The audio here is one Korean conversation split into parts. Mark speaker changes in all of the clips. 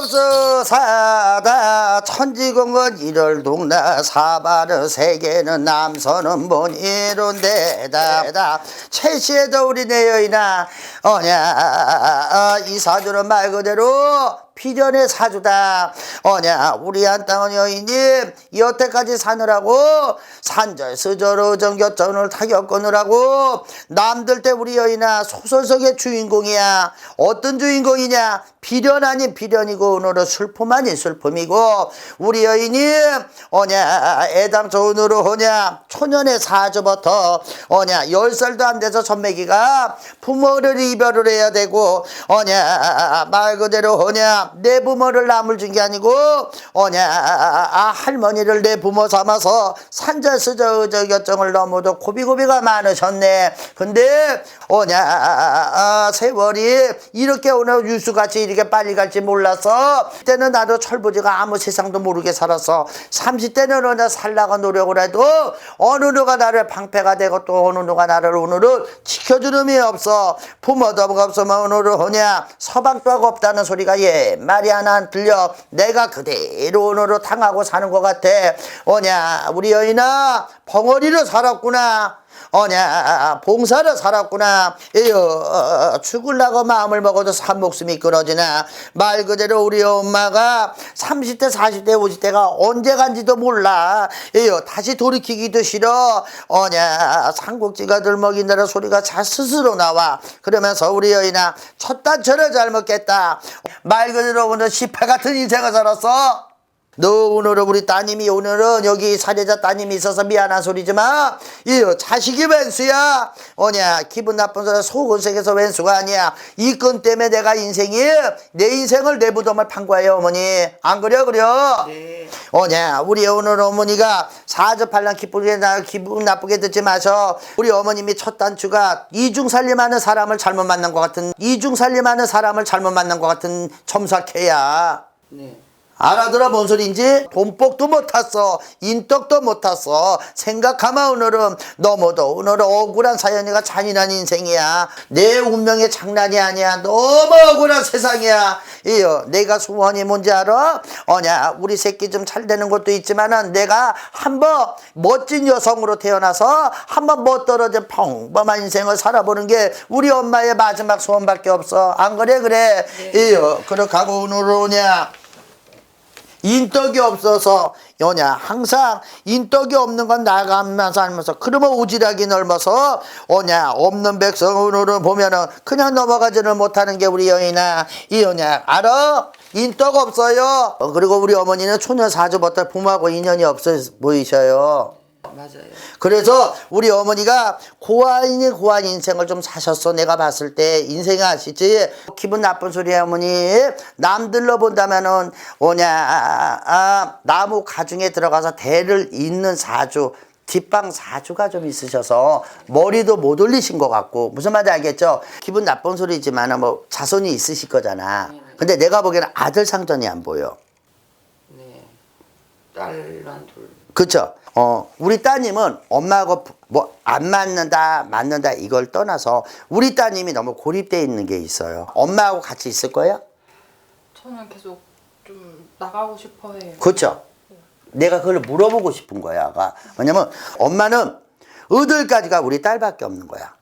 Speaker 1: 없어. 사다 천지공건 일월 동나 사바르 세계는 남서는 뭔 이룬데다. 채시에도 우리 내 여인아 어냐 어, 이 사주는 말 그대로 필연의 사주다. 어냐 우리 한 땅은 여인님 여태까지 사느라고 산절 스절 어정겨전을 타격 거느라고 남들 때 우리 여인아 소설 속의 주인공이야. 어떤 주인공이냐? 비련 아닌 비련이고 오늘은 슬픔 아닌 슬픔이고 우리 여인이 어냐 애당초 오늘은 오냐 초년의 사주부터 어냐 열 살도 안 돼서 전매기가 부모를 이별을 해야 되고 어냐 말 그대로 오냐 내 부모를 남을 준 게 아니고 어냐 아 할머니를 내 부모 삼아서 산자스저 의저 결정을 너무도 고비고비가 많으셨네. 근데 어냐 아, 세월이 이렇게 오늘 유수같이 이렇게 빨리 갈지 몰라서 그때는 나도 철부지가 아무 세상도 모르게 살았어. 30대는 어냐 살라고 노력을 해도 어느 누가 나를 방패가 되고 또 어느 누가 나를 오늘은 지켜주는 이 없어. 부모도 없으면 오늘은 뭐냐. 서방도 하고 없다는 소리가 예안 들려. 내가 그대로 오늘은 당하고 사는 것 같아. 뭐냐 우리 여인아 벙어리로 살았구나 어냐 봉사를 살았구나. 에요 죽을라고 마음을 먹어도 산 목숨이 끊어지나. 말 그대로 우리 엄마가 30대 40대 50대가 언제 간지도 몰라. 에요 다시 돌이키기도 싫어. 어냐 삼국지가 들먹인다는 소리가 자 스스로 나와. 그러면서 우리 여인아 첫 단추를 잘못겠다. 말 그대로 오늘 시파 같은 인생을 살았어 너 오늘은 우리 따님이 오늘은 여기 사례자 따님이 있어서 미안한 소리지만 이 자식이 왼수야? 뭐냐 기분 나쁜 소리 속은 색에서 왼수가 아니야? 이 건 때문에 내가 인생이 내 인생을 내 부dom을 판 거예요 어머니. 안 그려 그려
Speaker 2: 네.
Speaker 1: 뭐냐 우리 오늘 어머니가 사주팔랑 기쁘게 나 기분 나쁘게 듣지 마셔. 우리 어머님이 첫 단추가 이중 살림하는 사람을 잘못 만난 것 같은 이중 살림하는 사람을 잘못 만난 것 같은 점사케야.
Speaker 2: 네.
Speaker 1: 알아들어 뭔 소리인지 돈복도 못 탔어 인덕도 못 탔어 생각하면 오늘은. 너무도 오늘은 억울한 사연이가 잔인한 인생이야. 내 운명의 장난이 아니야. 너무 억울한 세상이야. 이요 내가 소원이 뭔지 알아? 어냐 우리 새끼 좀 잘 되는 것도 있지만은 내가 한번 멋진 여성으로 태어나서 한번 멋떨어진 평범한 인생을 살아보는 게 우리 엄마의 마지막 소원밖에 없어. 안 그래 그래? 이요 그렇게 하고 오늘 오냐 인덕이 없어서 여냐? 항상 인덕이 없는 건 나가면서 하면서 그러면 오지랖이 넓어서 오냐? 없는 백성 오늘은 보면은 그냥 넘어가지를 못하는 게 우리 여인아 이 여냐? 알아? 인덕 없어요. 어, 그리고 우리 어머니는 초년 사주부터 부모하고 인연이 없어 보이셔요
Speaker 2: 맞아요.
Speaker 1: 그래서 우리 어머니가 고아인이 고아인 인생을 좀 사셨어. 내가 봤을 때 인생이 아시지? 기분 나쁜 소리야 어머니. 남들로 본다면은 뭐냐 아, 나무 가중에 들어가서 대를 잇는 사주 뒷방 사주가 좀 있으셔서 머리도 못 올리신 것 같고 무슨 말인지 알겠죠? 기분 나쁜 소리지만 뭐 자손이 있으실 거잖아. 근데 내가 보기에는 아들 상전이 안 보여.
Speaker 2: 네. 딸랑 둘.
Speaker 1: 그쵸? 어, 우리 따님은 엄마하고 뭐 안 맞는다, 맞는다 이걸 떠나서 우리 따님이 너무 고립돼 있는 게 있어요. 엄마하고 같이 있을 거야?
Speaker 3: 저는 계속 좀 나가고 싶어 해요.
Speaker 1: 그쵸? 내가 그걸 물어보고 싶은 거야. 아가. 왜냐면 엄마는 의들까지가 우리 딸밖에 없는 거야.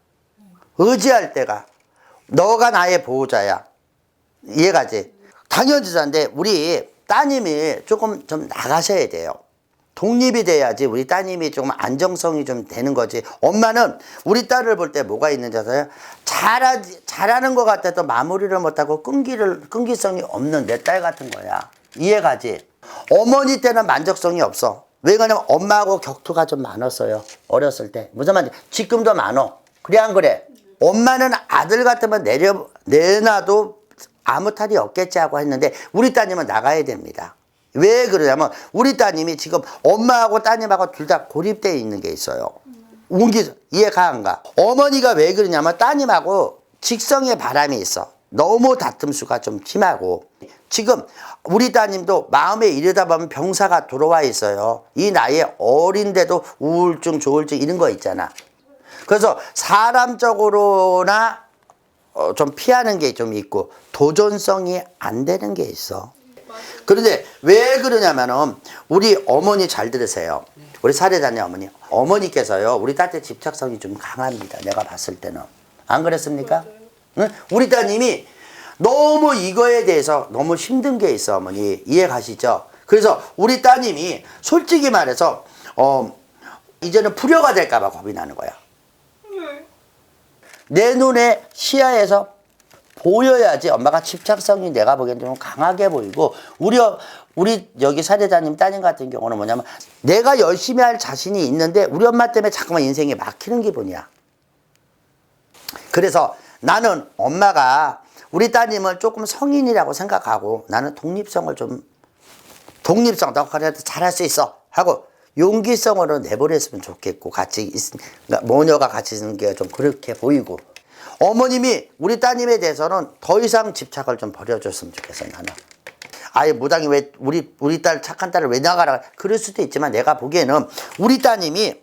Speaker 1: 의지할 때가 너가 나의 보호자야. 이해가지? 당연지사인데 우리 따님이 조금 좀 나가셔야 돼요. 독립이 돼야지 우리 따님이 조금 안정성이 좀 되는 거지. 엄마는 우리 딸을 볼 때 뭐가 있는지 아세요? 잘하지, 잘하는 것 같아도 마무리를 못하고 끈기를, 끈기성이 없는 내 딸 같은 거야. 이해가지? 어머니 때는 만족성이 없어. 왜 그러냐면 엄마하고 격투가 좀 많았어요. 어렸을 때. 무슨 말인지 지금도 많어. 그래 안 그래? 엄마는 아들 같으면 내려 내놔도 아무 탈이 없겠지 하고 했는데 우리 따님은 나가야 됩니다. 왜 그러냐면 우리 따님이 지금 엄마하고 따님하고 둘 다 고립되어 있는 게 있어요. 운기 이해가 안 가. 어머니가 왜 그러냐면 따님하고 직성의 바람이 있어. 너무 다툼수가 좀 심하고 지금 우리 따님도 마음에 이르다 보면 병사가 들어와 있어요. 이 나이에 어린데도 우울증, 조울증 이런 거 있잖아. 그래서 사람적으로나 어, 좀 피하는 게 좀 있고 도전성이 안 되는 게 있어. 그런데 왜 그러냐면은 우리 어머니 잘 들으세요. 우리 사례자님 어머니. 어머니께서요, 우리 딸때 집착성이 좀 강합니다. 내가 봤을 때는. 안 그랬습니까? 응? 우리 따님이 너무 이거에 대해서 너무 힘든 게 있어, 어머니. 이해 가시죠? 그래서 우리 따님이 솔직히 말해서, 어, 이제는 불효가 될까 봐 겁이 나는 거야. 내 눈에 시야에서 보여야지 엄마가 집착성이 내가 보기엔 좀 강하게 보이고 우리 어- 우리 여기 사례자님 따님 같은 경우는 뭐냐면 내가 열심히 할 자신이 있는데 우리 엄마 때문에 자꾸만 인생이 막히는 기분이야. 그래서 나는 엄마가 우리 따님을 조금 성인이라고 생각하고 나는 독립성을 좀 독립성 너 그래도 잘할 수 있어 하고 용기성으로 내보냈으면 좋겠고 같이 있, 그러니까 모녀가 같이 있는 게 좀 그렇게 보이고 어머님이 우리 따님에 대해서는 더 이상 집착을 좀 버려줬으면 좋겠어 나는 아예 무당이 왜 우리 우리 딸 착한 딸을 왜 나가라 그럴 수도 있지만 내가 보기에는 우리 따님이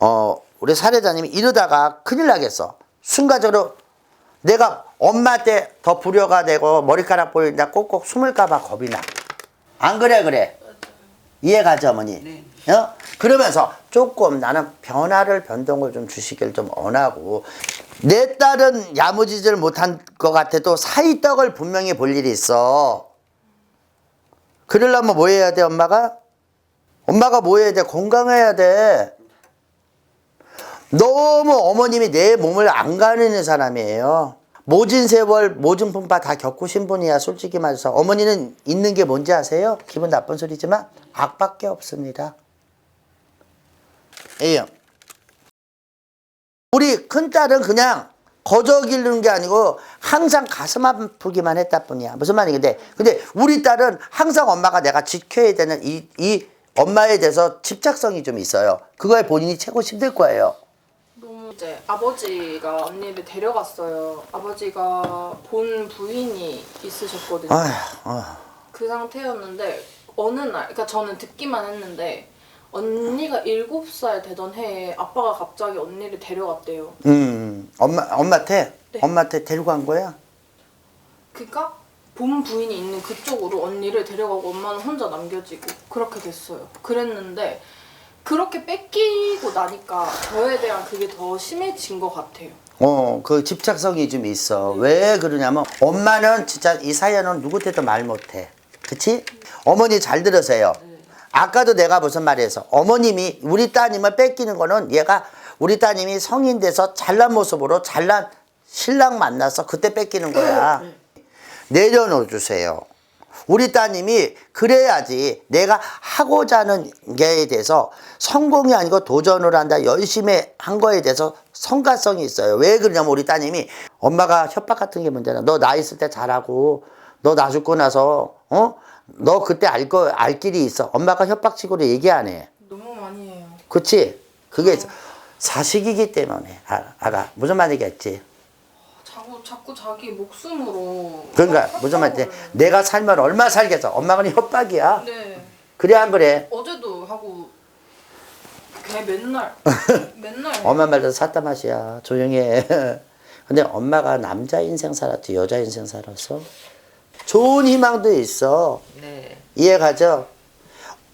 Speaker 1: 어 우리 사례자님이 이러다가 큰일 나겠어 순간적으로 내가 엄마한테 더 불효가 되고 머리카락 보인다 꼭꼭 숨을까봐 겁이 나. 안 그래 그래. 이해가죠 어머니?
Speaker 2: 네.
Speaker 1: 어? 그러면서 조금 나는 변화를 변동을 좀 주시길 좀 원하고 내 딸은 야무지질 못한 것 같아도 사이떡을 분명히 볼 일이 있어. 그러려면 뭐 해야 돼 엄마가? 엄마가 뭐 해야 돼? 건강해야 돼. 너무 어머님이 내 몸을 안 가리는 사람이에요. 모진 세월, 모진 분파 다 겪으신 분이야, 솔직히 말해서. 어머니는 있는 게 뭔지 아세요? 기분 나쁜 소리지만 악밖에 없습니다. 예요. 우리 큰딸은 그냥 거저 기르는 게 아니고 항상 가슴 아프기만 했다 뿐이야. 무슨 말인데? 근데 우리 딸은 항상 엄마가 내가 지켜야 되는 이, 이 엄마에 대해서 집착성이 좀 있어요. 그거에 본인이 최고 힘들 거예요.
Speaker 3: 이제 아버지가 언니를 데려갔어요. 아버지가 본 부인이 있으셨거든요.
Speaker 1: 아휴, 어.
Speaker 3: 그 상태였는데 어느 날, 그러니까 저는 듣기만 했는데 언니가 일곱 살 되던 해에 아빠가 갑자기 언니를 데려갔대요.
Speaker 1: 음, 엄마, 엄마한테,
Speaker 3: 네.
Speaker 1: 엄마한테 데리고 간 거야?
Speaker 3: 그러니까 본 부인이 있는 그쪽으로 언니를 데려가고 엄마는 혼자 남겨지고 그렇게 됐어요. 그랬는데 그렇게 뺏기고 나니까 저에 대한 그게 더 심해진 것 같아요.
Speaker 1: 어, 그 집착성이 좀 있어. 왜 그러냐면, 엄마는 진짜 이 사연은 누구한테도 말 못해. 그치? 어머니 잘 들으세요. 아까도 내가 무슨 말했어. 어머님이 우리 따님을 뺏기는 거는 얘가 우리 따님이 성인 돼서 잘난 모습으로 잘난 신랑 만나서 그때 뺏기는 거야. 내려놓아 주세요. 우리 따님이 그래야지 내가 하고자 하는 게에 대해서 성공이 아니고 도전을 한다 열심히 한 거에 대해서 성가성이 있어요. 왜 그러냐면 우리 따님이 엄마가 협박 같은 게 문제나 너나 있을 때 잘하고 너 나 죽고 나서 어? 너 그때 알 거 알 길이 있어. 엄마가 협박식으로 얘기 안 해.
Speaker 3: 너무 많이 해요.
Speaker 1: 그치? 그게 있어. 사식이기 때문에 아, 아가 무슨 말이겠지?
Speaker 3: 자꾸 자기 목숨으로.
Speaker 1: 그러니까
Speaker 3: 협-
Speaker 1: 무슨 말인지
Speaker 3: 협박을.
Speaker 1: 내가 살면 얼마 살겠어. 엄마는 협박이야.
Speaker 3: 네.
Speaker 1: 그래 안 그래?
Speaker 3: 어제도 하고 걔 맨날 맨날.
Speaker 1: 엄마 말도 사다 맛이야. 조용히 해. 근데 엄마가 남자 인생 살았지 여자 인생 살았어? 좋은 희망도 있어.
Speaker 2: 네.
Speaker 1: 이해가죠?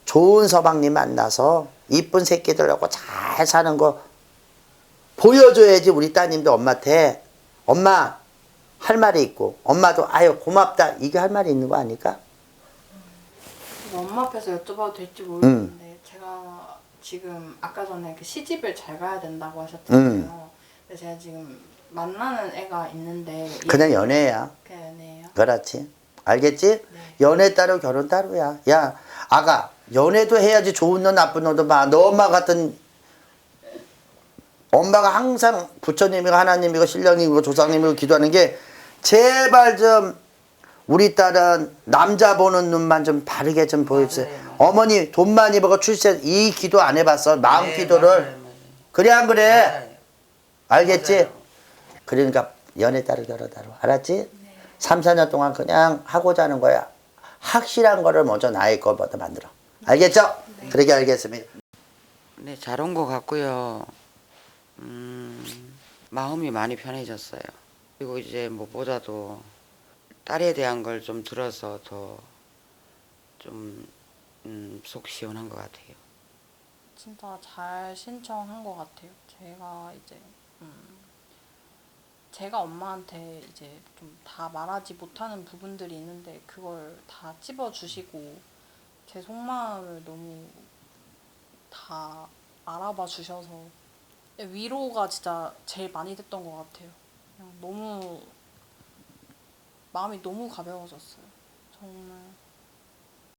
Speaker 1: 좋은 서방님 만나서 이쁜 새끼들하고 잘 사는 거 보여줘야지 우리 따님도 엄마한테 엄마 할 말이 있고 엄마도 아유 고맙다 이게 할 말이 있는 거 아닐까?
Speaker 3: 엄마 앞에서 여쭤봐도 될지 모르겠는데
Speaker 1: 음.
Speaker 3: 제가 지금 아까 전에 그 시집을 잘 가야 된다고 하셨잖아요.
Speaker 1: 음.
Speaker 3: 근데 제가 지금 만나는 애가 있는데
Speaker 1: 그냥 연애야.
Speaker 3: 그냥 연애예요.
Speaker 1: 그렇지. 알겠지? 연애 따로 결혼 따로야. 야, 아가, 연애도 해야지 좋은 놈 나쁜 놈도 봐. 너 엄마 같은 엄마가 항상 부처님이고 하나님이고 신령님이고 조상님이고 기도하는 게 제발 좀 우리 딸은 남자 보는 눈만 좀 바르게 좀 보여주세요.
Speaker 2: 맞아요, 맞아요.
Speaker 1: 어머니 돈 많이 벌고 출세 이 기도 안 해봤어. 마음
Speaker 2: 네,
Speaker 1: 기도를.
Speaker 2: 맞아요, 맞아요.
Speaker 1: 그래 안 그래?
Speaker 2: 맞아요.
Speaker 1: 알겠지?
Speaker 2: 맞아요.
Speaker 1: 그러니까 연애 따로 결혼 따로 알았지? 삼 3, 4년 동안 그냥 하고자 하는 거야. 확실한 거를 먼저 나의 것부터 만들어. 알겠죠? 그렇게 알겠습니다.
Speaker 2: 네, 잘 온 것 같고요. 음, 마음이 많이 편해졌어요. 그리고 이제 무엇보다도 딸에 대한 걸 좀 들어서 더좀 음, 속 시원한 것 같아요.
Speaker 3: 진짜 잘 신청한 것 같아요. 제가 이제 음, 제가 엄마한테 이제 좀 다 말하지 못하는 부분들이 있는데 그걸 다 찝어 주시고 제 속마음을 너무 다 알아봐 주셔서 위로가 진짜 제일 많이 됐던 것 같아요. 그냥 너무 마음이 너무 가벼워졌어요. 정말